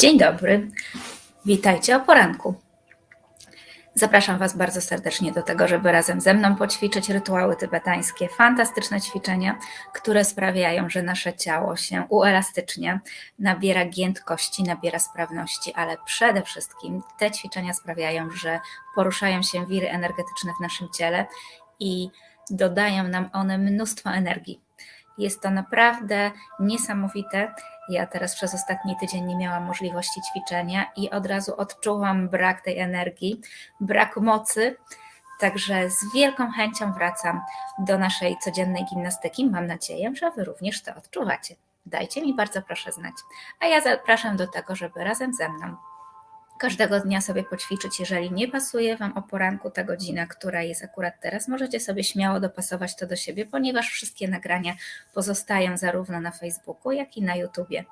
Dzień dobry, witajcie o poranku. Zapraszam Was bardzo serdecznie do tego, żeby razem ze mną poćwiczyć rytuały tybetańskie. Fantastyczne ćwiczenia, które sprawiają, że nasze ciało się uelastycznia, nabiera giętkości, nabiera sprawności, ale przede wszystkim te ćwiczenia sprawiają, że poruszają się wiry energetyczne w naszym ciele i dodają nam one mnóstwo energii. Jest to naprawdę niesamowite. Ja teraz przez ostatni tydzień nie miałam możliwości ćwiczenia i od razu odczułam brak tej energii, brak mocy. Także z wielką chęcią wracam do naszej codziennej gimnastyki. Mam nadzieję, że Wy również to odczuwacie. Dajcie mi bardzo proszę znać. A ja zapraszam do tego, żeby razem ze mną każdego dnia sobie poćwiczyć. Jeżeli nie pasuje Wam o poranku ta godzina, która jest akurat teraz, możecie sobie śmiało dopasować to do siebie, ponieważ wszystkie nagrania pozostają zarówno na Facebooku, jak i na YouTubie.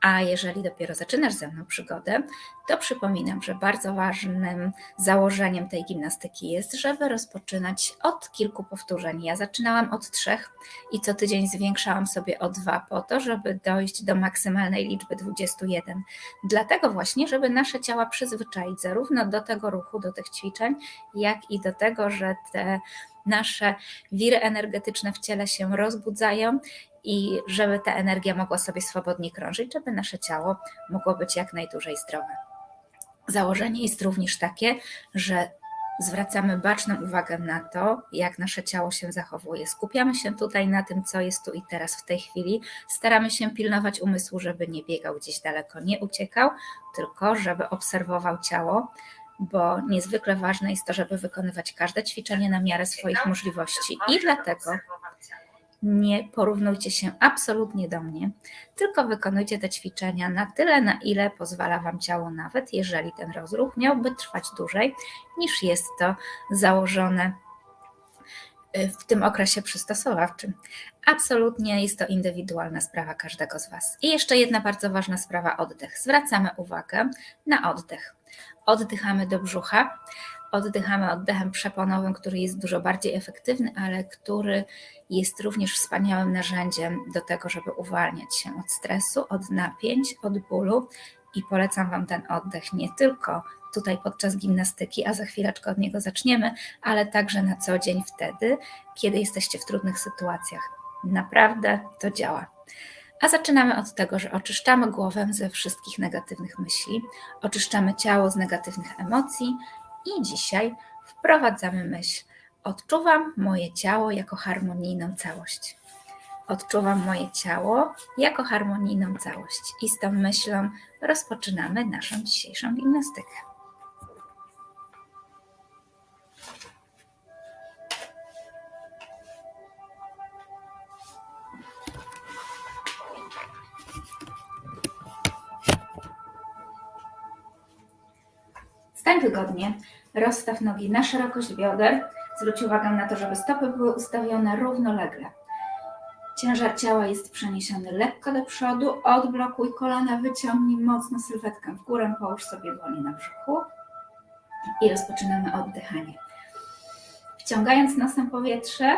A jeżeli dopiero zaczynasz ze mną przygodę, to przypominam, że bardzo ważnym założeniem tej gimnastyki jest, żeby rozpoczynać od kilku powtórzeń. Ja zaczynałam od trzech i co tydzień zwiększałam sobie o dwa, po to, żeby dojść do maksymalnej liczby 21. Dlatego właśnie, żeby nasze ciała przyzwyczaić zarówno do tego ruchu, do tych ćwiczeń, jak i do tego, że te nasze wiry energetyczne w ciele się rozbudzają i żeby ta energia mogła sobie swobodnie krążyć, żeby nasze ciało mogło być jak najdłużej zdrowe. Założenie jest również takie, że zwracamy baczną uwagę na to, jak nasze ciało się zachowuje. Skupiamy się tutaj na tym, co jest tu i teraz w tej chwili. Staramy się pilnować umysłu, żeby nie biegał gdzieś daleko, nie uciekał, tylko żeby obserwował ciało, bo niezwykle ważne jest to, żeby wykonywać każde ćwiczenie na miarę swoich możliwości. I dlatego nie porównujcie się absolutnie do mnie, tylko wykonujcie te ćwiczenia na tyle, na ile pozwala Wam ciało, nawet jeżeli ten rozruch miałby trwać dłużej niż jest to założone y, w tym okresie przystosowawczym. Absolutnie jest to indywidualna sprawa każdego z Was. I jeszcze jedna bardzo ważna sprawa oddech. Zwracamy uwagę na oddech. Oddychamy do brzucha, oddychamy oddechem przeponowym, który jest dużo bardziej efektywny, ale który jest również wspaniałym narzędziem do tego, żeby uwalniać się od stresu, od napięć, od bólu. I polecam Wam ten oddech nie tylko tutaj podczas gimnastyki, a za chwileczkę od niego zaczniemy, ale także na co dzień wtedy, kiedy jesteście w trudnych sytuacjach. Naprawdę to działa. A zaczynamy od tego, że oczyszczamy głowę ze wszystkich negatywnych myśli, oczyszczamy ciało z negatywnych emocji i dzisiaj wprowadzamy myśl. Odczuwam moje ciało jako harmonijną całość. Odczuwam moje ciało jako harmonijną całość. I z tą myślą rozpoczynamy naszą dzisiejszą gimnastykę. Stań wygodnie, rozstaw nogi na szerokość bioder. Zwróć uwagę na to, żeby stopy były ustawione równolegle. Ciężar ciała jest przeniesiony lekko do przodu. Odblokuj kolana, wyciągnij mocno sylwetkę w górę, połóż sobie dłonie na brzuchu i rozpoczynamy oddychanie. Wciągając nosem powietrze,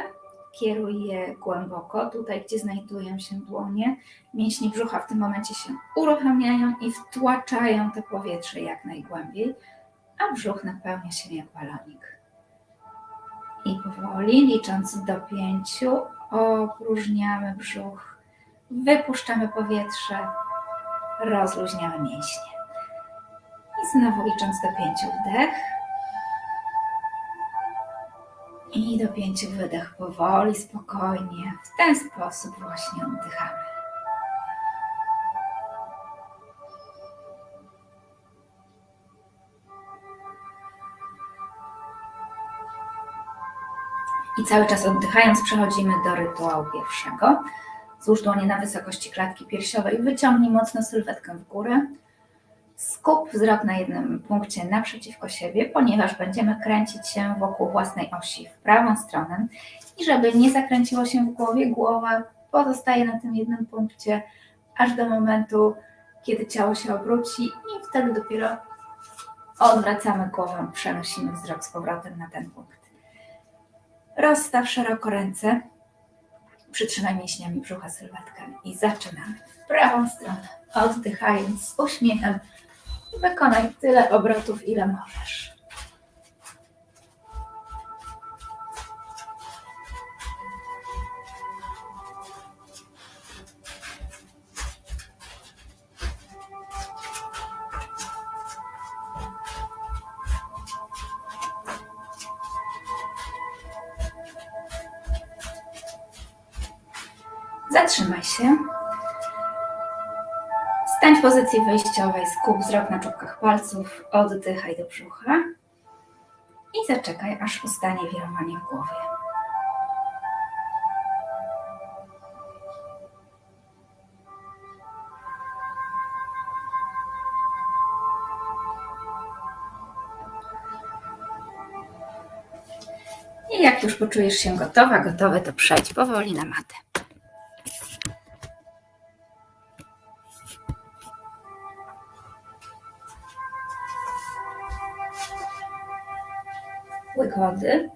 kieruj je głęboko, tutaj gdzie znajdują się dłonie. Mięśnie brzucha w tym momencie się uruchamiają i wtłaczają to powietrze jak najgłębiej a brzuch napełnia się jak balonik. I powoli, licząc do pięciu, opróżniamy brzuch, wypuszczamy powietrze, rozluźniamy mięśnie. I znowu licząc do pięciu wdech. I do pięciu wydech powoli, spokojnie. W ten sposób właśnie oddychamy. I cały czas oddychając przechodzimy do rytuału pierwszego. Złóż dłonie na wysokości klatki piersiowej, wyciągnij mocno sylwetkę w górę. Skup wzrok na jednym punkcie naprzeciwko siebie, ponieważ będziemy kręcić się wokół własnej osi w prawą stronę. I żeby nie zakręciło się w głowie, głowa pozostaje na tym jednym punkcie, aż do momentu, kiedy ciało się obróci i wtedy dopiero odwracamy głowę, przenosimy wzrok z powrotem na ten punkt. Rozstaw szeroko ręce. Przytrzymaj mięśniami brzucha sylwetkę i zaczynamy. W prawą stronę, oddychając z uśmiechem. Wykonaj tyle obrotów, ile możesz. Stań w pozycji wyjściowej, skup wzrok na czubkach palców, oddychaj do brzucha i zaczekaj, aż ustanie wirowanie w głowie. I jak już poczujesz się gotowa, gotowy, to przejdź powoli na matę. Wody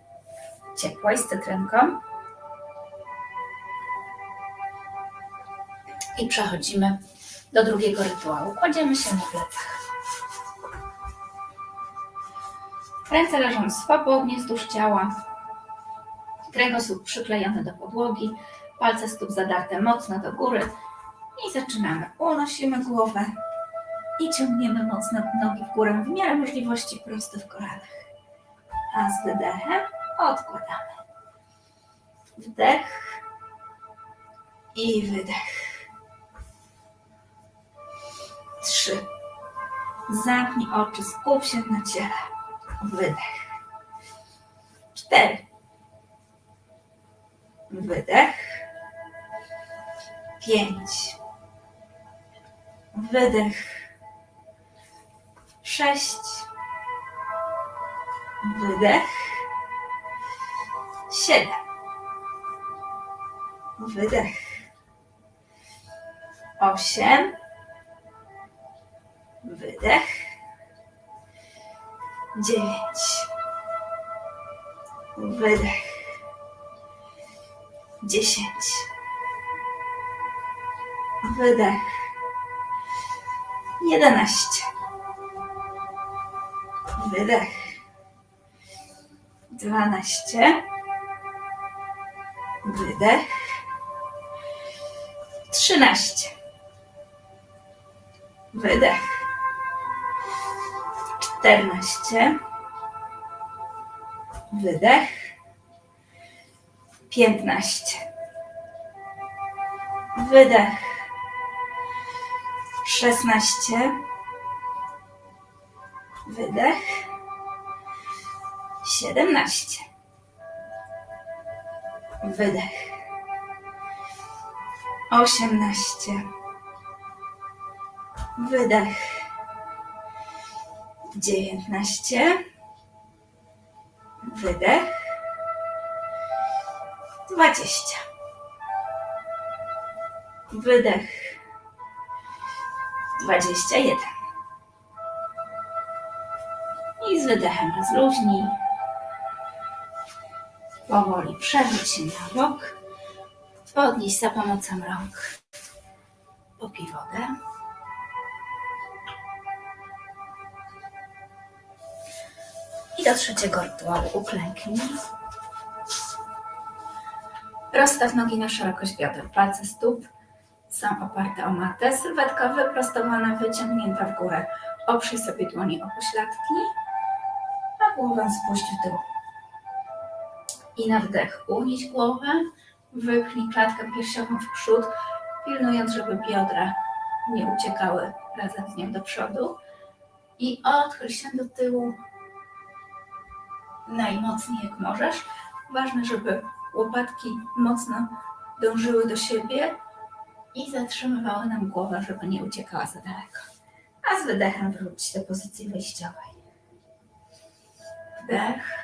ciepłej z cytrynką. I przechodzimy do drugiego rytuału. Kładziemy się na plecach. Ręce leżą swobodnie wzdłuż ciała. Kręgosłup przyklejony do podłogi. Palce stóp zadarte mocno do góry. I zaczynamy. Unosimy głowę i ciągniemy mocno nogi w górę w miarę możliwości prosto w kolanach a z wydechem odkładamy. Wdech i wydech. Trzy. Zamknij oczy, skup się na ciele. Wydech. Cztery. Wydech. Pięć. Wydech. Sześć. Wydech. Siedem. Wydech. Osiem. Wydech. Dziewięć. Wydech. Dziesięć. Wydech. Jedenaście. Wydech dwanaście, wydech, trzynaście, wydech, czternaście, wydech, piętnaście, wydech, szesnaście, wydech, siedemnaście. Wydech. Osiemnaście. Wydech. Dziewiętnaście. Wydech. Dwadzieścia. Wydech. Dwadzieścia jeden. I z wydechem rozluźnij. Powoli przewróć się na bok. Podnieś za pomocą rąk. Popij wodę. I do trzeciego rytuału uklęknij. Rozstaw nogi na szerokość bioder. Palce stóp są oparte o matę. Sylwetka wyprostowana, wyciągnięta w górę. Oprzyj sobie dłonie o pośladki, a głowę spuść w dół. I na wdech unieś głowę, wypchnij klatkę piersiową w przód, pilnując, żeby biodra nie uciekały razem z nią do przodu. I odchyl się do tyłu najmocniej jak możesz. Ważne, żeby łopatki mocno dążyły do siebie i zatrzymywały nam głowę, żeby nie uciekała za daleko. A z wydechem wróć do pozycji wyjściowej. Wdech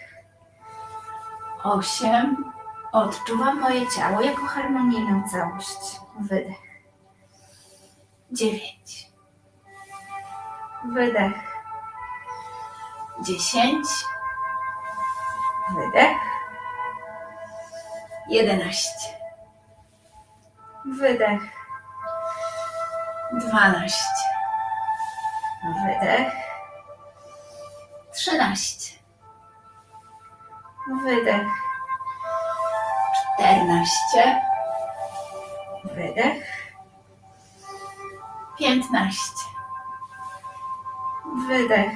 osiem. Odczuwam moje ciało jako harmonijną całość. Wydech. Dziewięć. Wydech. Dziesięć. Wydech. Jedenaście. Wydech. Dwanaście. Wydech. Trzynaście. Wydech. Czternaście. Wydech. Piętnaście. Wydech.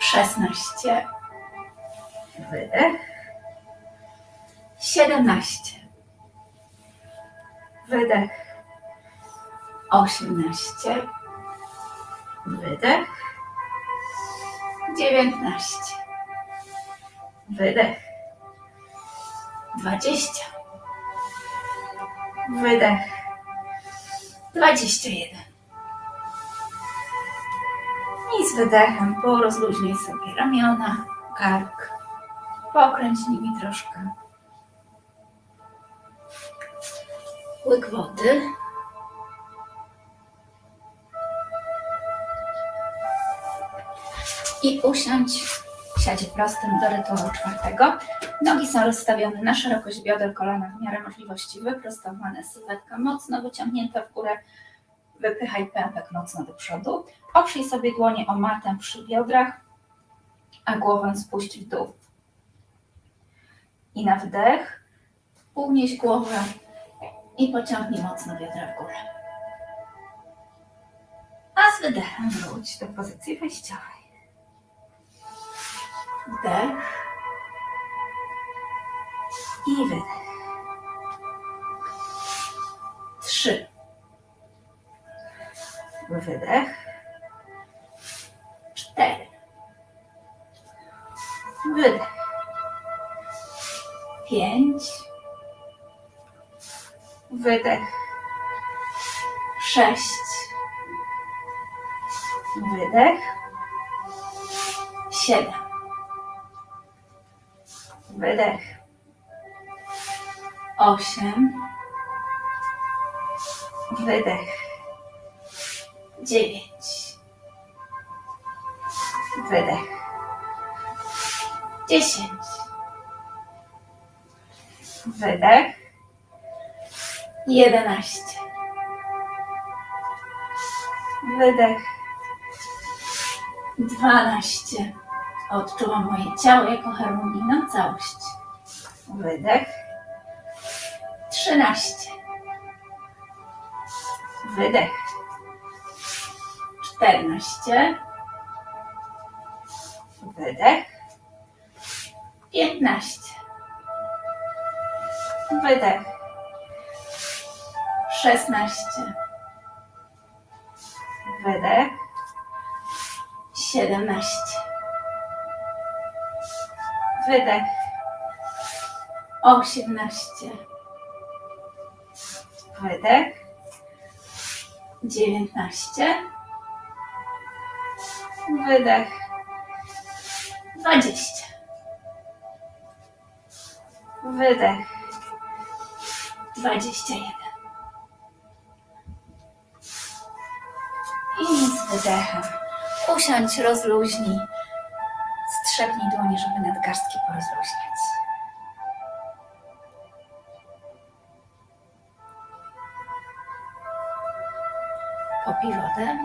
Szesnaście. Wydech. Siedemnaście. Wydech. Osiemnaście. Wydech. Dziewiętnaście. Wydech. Dwadzieścia. Wydech. Dwadzieścia jeden. I z wydechem porozluźnij sobie ramiona, kark. Pokręć nimi troszkę. Łyk wody. I usiądź siadzie prostym do rytuału czwartego. Nogi są rozstawione na szerokość bioder, kolana w miarę możliwości wyprostowane, sylwetka mocno wyciągnięta w górę. Wypychaj pępek mocno do przodu. Oprzyj sobie dłonie o matę przy biodrach, a głowę spuść w dół. I na wdech unieś głowę i pociągnij mocno biodra w górę. A z wydechem wróć do pozycji wejściowej. Wdech i wydech. Trzy. Wydech. Cztery. Wydech. Pięć. Wydech. Sześć. Wydech. Siedem. Wydech. Osiem. Wydech. Dziewięć. Wydech. Dziesięć. Wydech. Jedenaście. Wydech. Dwanaście. Odczuwam moje ciało jako harmonijną całość. Wydech. Trzynaście. Wydech. Czternaście. Wydech. Piętnaście. Wydech. Szesnaście. Wydech. Siedemnaście. Wydech. Osiemnaście. Wydech. Dziewiętnaście. Wydech. Dwadzieścia. Wydech. Dwadzieścia jeden. I z wydechem usiądź, rozluźnij. Strzepnij dłonie, żeby nadgarstki porozluźniać. Popij wodę.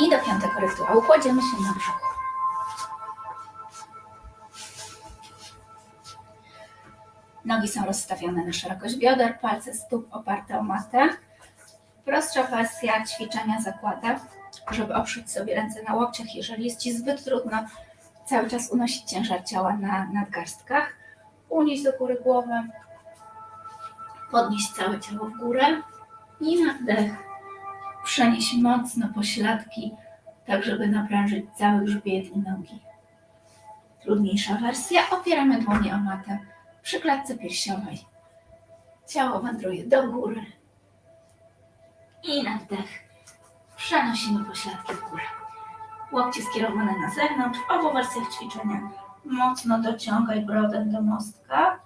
I do piątego rytuału kładziemy się na brzuchu. Nogi są rozstawione na szerokość bioder, palce stóp oparte o matę. Prostsza wersja ćwiczenia zakłada, żeby oprzeć sobie ręce na łokciach, jeżeli jest Ci zbyt trudno cały czas unosić ciężar ciała na nadgarstkach. Unieść do góry głowę, podnieść całe ciało w górę i na wdech przenieść mocno pośladki, tak żeby naprężyć cały grzbiet i nogi. Trudniejsza wersja. Opieramy dłonie o matę przy klatce piersiowej. Ciało wędruje do góry. I na wdech przenosimy pośladki w górę. Łokcie skierowane na zewnątrz. W obu wersjach ćwiczenia mocno dociągaj brodę do mostka.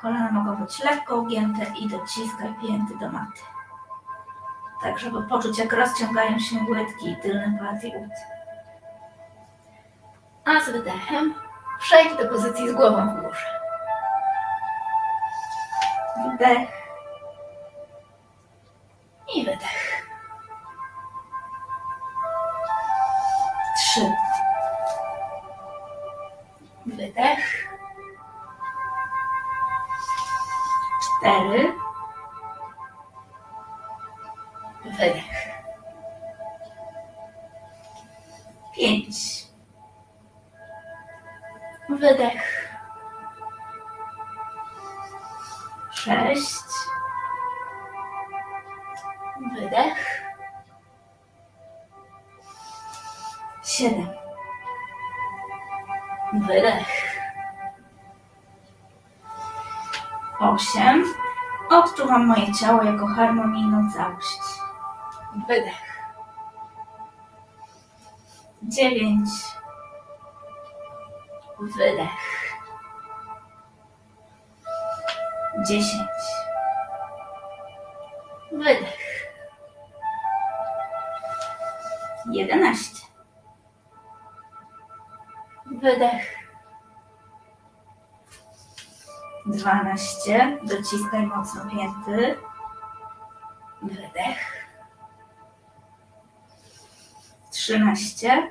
Kolana mogą być lekko ugięte i dociskaj pięty do maty. Tak, żeby poczuć, jak rozciągają się łydki i tylne płaty ud. A z wydechem przejdź do pozycji z głową w górze. Wdech i wydech. Trzy. Wydech. Cztery. Ciało jako harmonijną całość. Wydech. Dziewięć. Wydech. Dziesięć. Wydech. Jedenaście. Wydech. Dwanaście. Dociskaj mocno pięty. Wydech. Trzynaście.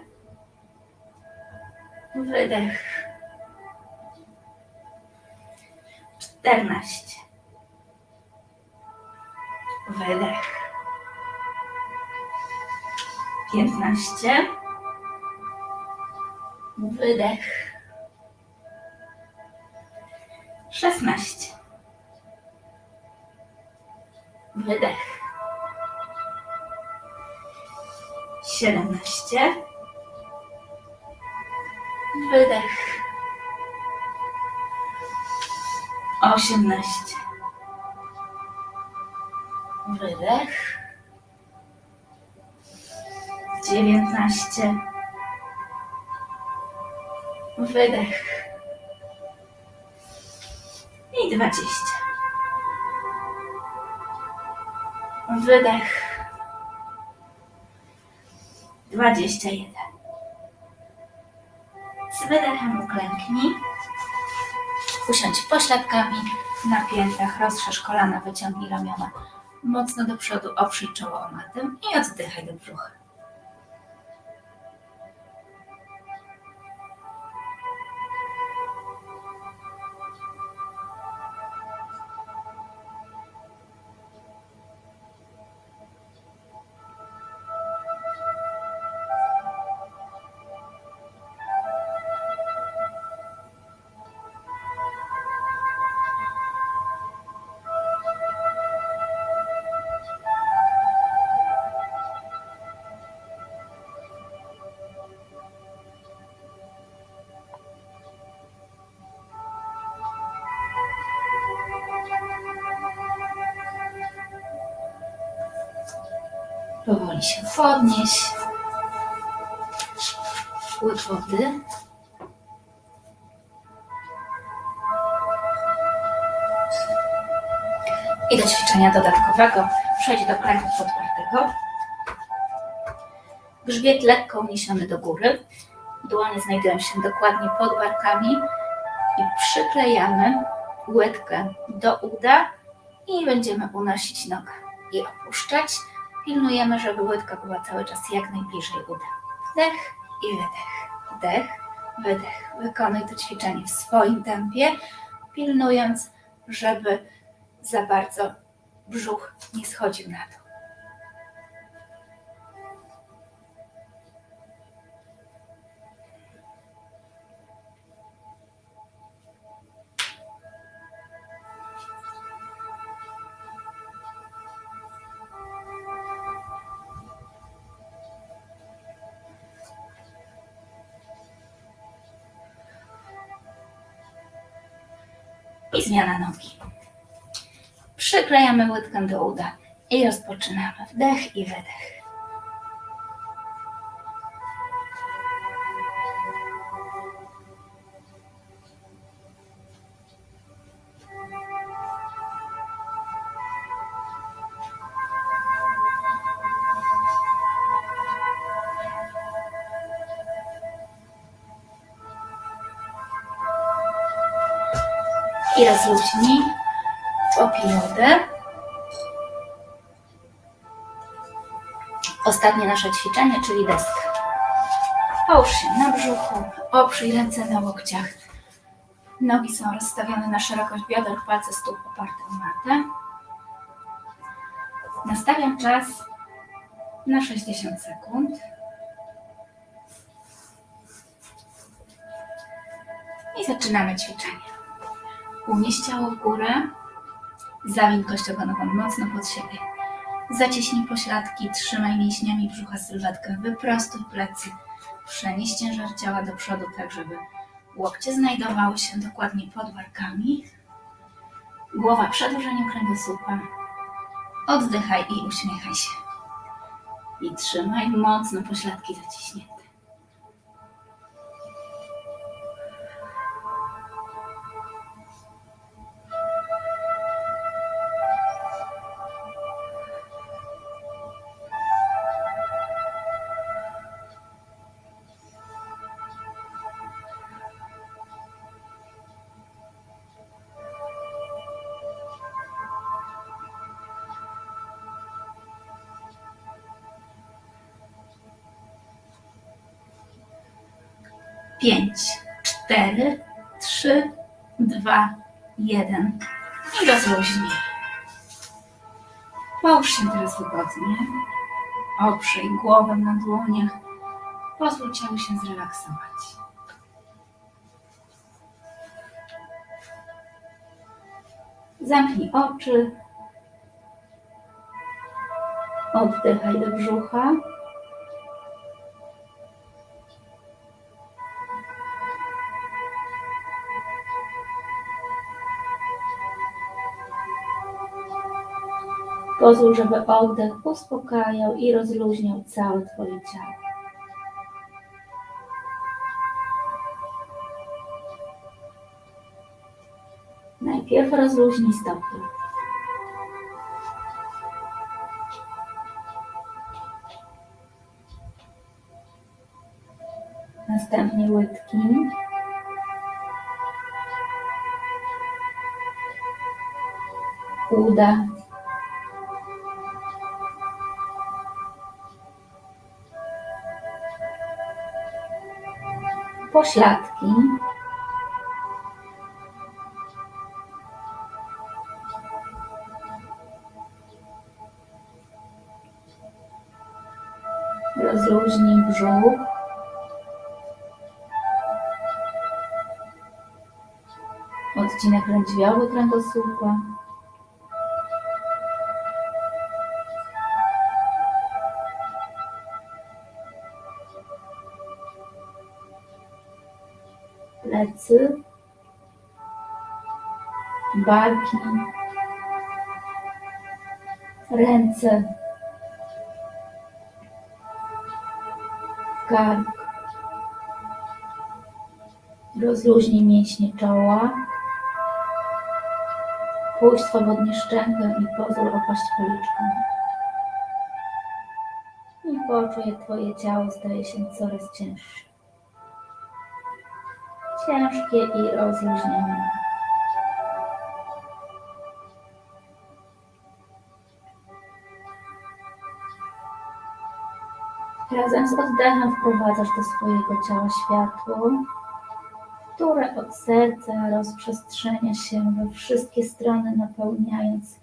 Wydech. Czternaście. Wydech. Piętnaście. Wydech. Szesnaście. Wydech. Siedemnaście. Wydech. Osiemnaście. Wydech. Dziewiętnaście. Wydech. Dwadzieścia. Wydech. Dwadzieścia jeden. Z wydechem uklęknij. Usiądź pośladkami na piętach, rozszerz kolana, wyciągnij ramiona mocno do przodu, oprzyj czoło o matę i oddychaj do brzucha. Się podnieś. Łyk wody. I do ćwiczenia dodatkowego przejdź do kręgu podpartego. Grzbiet lekko uniesiony do góry. Dłonie znajdują się dokładnie pod barkami i przyklejamy łydkę do uda i będziemy unosić nogę i opuszczać. Pilnujemy, żeby łydka była cały czas jak najbliżej uda. Wdech i wydech. Wdech, wydech. Wykonuj to ćwiczenie w swoim tempie, pilnując, żeby za bardzo brzuch nie schodził na dół. Przyklejamy łydkę do uda i rozpoczynamy. Wdech i wydech. I rozluźnij. Popij Ostatnie nasze ćwiczenie, czyli deska. Połóż się na brzuchu, oprzyj ręce na łokciach. Nogi są rozstawione na szerokość bioder, palce stóp oparte o matę. Nastawiam czas na 60 sekund. I zaczynamy ćwiczenie. Unieś ciało w górę, zawiń kość ogonową mocno pod siebie. Zaciśnij pośladki, trzymaj mięśniami brzucha sylwetkę, wyprostuj plecy. Przenieś ciężar ciała do przodu, tak żeby łokcie znajdowały się dokładnie pod barkami. Głowa przedłużeniem kręgosłupa. Oddychaj i uśmiechaj się. I trzymaj mocno pośladki zaciśnięte. Pięć, cztery, trzy, dwa, jeden. I rozluźnij. Połóż się teraz wygodnie. Oprzyj głowę na dłoniach. Pozwól ciału się zrelaksować. Zamknij oczy. Oddychaj do brzucha. Pozwól, żeby oddech uspokajał i rozluźniał całe Twoje ciało. Najpierw rozluźnij stopy. Następnie łydki. Uda. Pośladki. Rozluźnij brzuch. Odcinek lędźwiowy kręgosłupa. Barki. Ręce. kark. Rozluźnij mięśnie czoła. Puść swobodnie szczękę i pozwól opaść policzkom. I poczuj, jak Twoje ciało staje się coraz cięższe. Ciężkie i rozluźnione. Razem z oddechem wprowadzasz do swojego ciała światło, które od serca rozprzestrzenia się we wszystkie strony, napełniając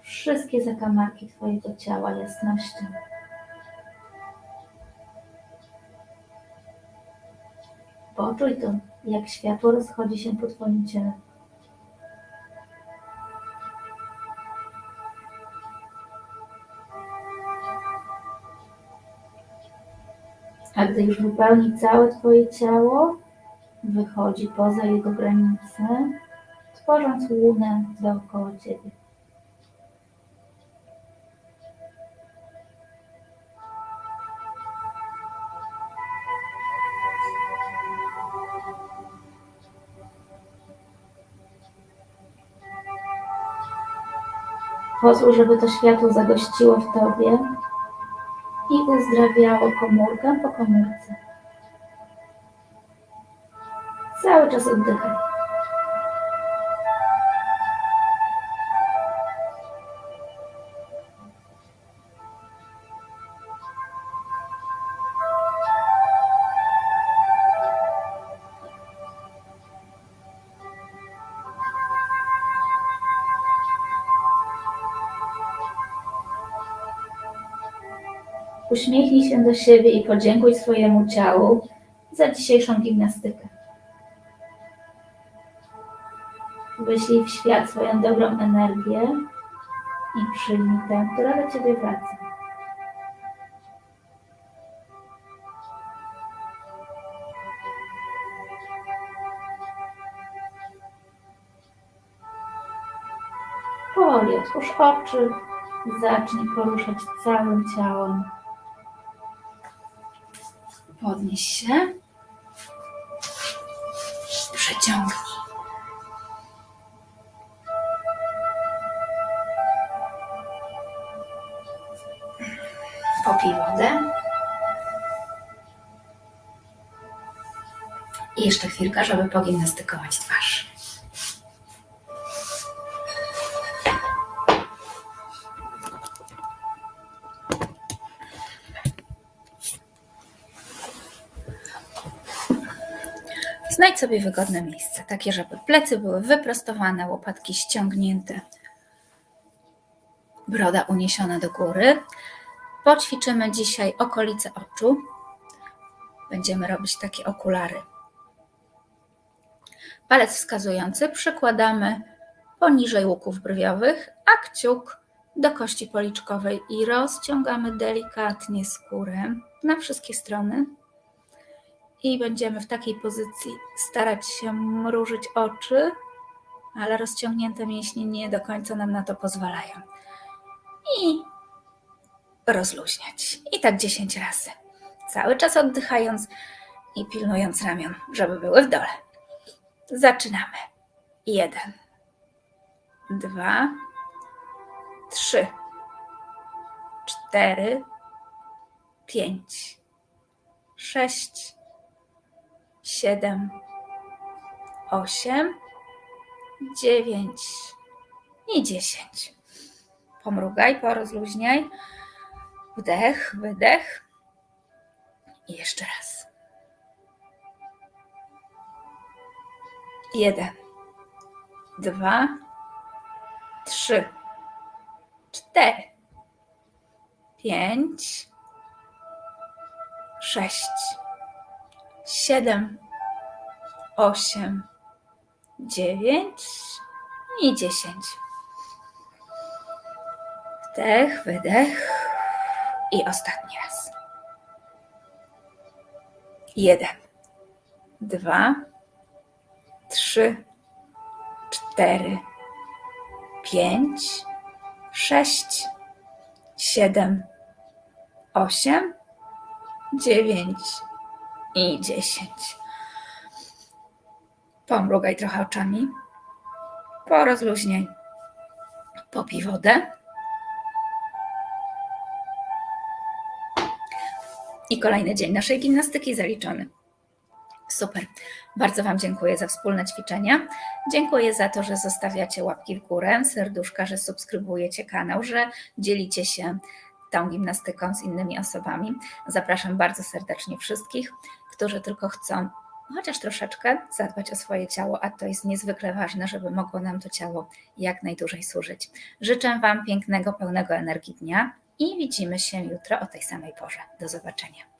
wszystkie zakamarki Twojego ciała jasnością. Poczuj to, jak światło rozchodzi się po Twoim ciele. A gdy już wypełni całe Twoje ciało, wychodzi poza jego granice, tworząc łunę dookoła Ciebie. Pozwól, żeby to światło zagościło w Tobie i uzdrawiało komórkę po komórce. Cały czas oddychaj. Uśmiechnij się do siebie i podziękuj swojemu ciału za dzisiejszą gimnastykę. Wyślij w świat swoją dobrą energię i przyjmij tę, która do Ciebie wraca. Powoli otwórz oczy, zacznij poruszać całym ciałem. Podnieś się. Przeciągnij. Popij wodę. I jeszcze chwilkę, żeby pogimnastykować twarz. Znajdź sobie wygodne miejsce, takie, żeby plecy były wyprostowane, łopatki ściągnięte, broda uniesiona do góry. Poćwiczymy dzisiaj okolice oczu. Będziemy robić takie okulary. Palec wskazujący przykładamy poniżej łuków brwiowych, a kciuk do kości policzkowej i rozciągamy delikatnie skórę na wszystkie strony i będziemy w takiej pozycji starać się mrużyć oczy, ale rozciągnięte mięśnie nie do końca nam na to pozwalają. I rozluźniać. I tak 10 razy. Cały czas oddychając i pilnując ramion, żeby były w dole. Zaczynamy. Jeden, dwa, trzy, cztery, pięć, sześć, siedem, osiem, dziewięć i dziesięć. Pomrugaj, porozluźniaj. Wdech, wydech. I jeszcze raz. Jeden, dwa, trzy, cztery, pięć, sześć, siedem, osiem, dziewięć i dziesięć. Wdech, wydech i ostatni raz. Jeden, dwa, trzy, cztery, pięć, sześć, siedem, osiem, dziewięć i dziesięć. Pomrugaj trochę oczami, porozluźniaj, popij wodę. I kolejny dzień naszej gimnastyki zaliczony. Super. Bardzo Wam dziękuję za wspólne ćwiczenia. Dziękuję za to, że zostawiacie łapki w górę, serduszka, że subskrybujecie kanał, że dzielicie się tą gimnastyką z innymi osobami. Zapraszam bardzo serdecznie wszystkich, którzy tylko chcą chociaż troszeczkę zadbać o swoje ciało, a to jest niezwykle ważne, żeby mogło nam to ciało jak najdłużej służyć. Życzę Wam pięknego, pełnego energii dnia i widzimy się jutro o tej samej porze. Do zobaczenia.